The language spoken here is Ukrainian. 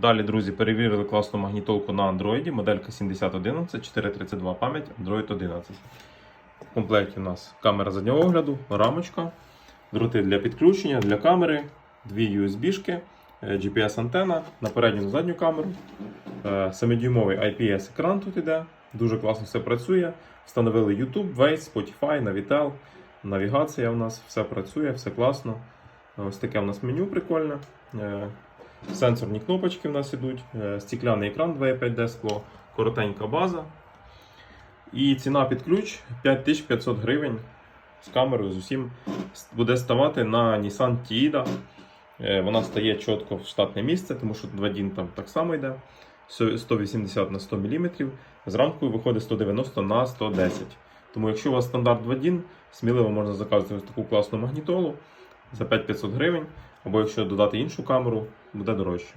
Далі, друзі, перевірили класну магнітолку на Android, моделька 7011, 432 пам'ять, Android 11. В комплекті у нас камера заднього огляду, рамочка, дроти для підключення, для камери, дві USB-шки, е, GPS-антена на передню на задню камеру. 7-дюймовий IPS-екран тут іде. Дуже класно все працює. Встановили YouTube, Waze, Spotify, Navitel. Навігація у нас все працює, все класно. Ось таке у нас меню прикольне. Е, Сенсорні кнопочки в нас ідуть, е, стікляний екран 2,5D скло, коротенька база. І ціна під ключ 5500 гривень з камерою з усім буде ставати на Nissan Tiida. Е, Вона стає чітко в штатне місце, тому що 2DIN там так само йде. 180 на 100 мм. З рамкою виходить 190 на 110 Тому якщо у вас стандарт 2DIN, сміливо можна заказати ось таку класну магнітолу за 5500 гривень. Або якщо додати іншу камеру, буде дорожче.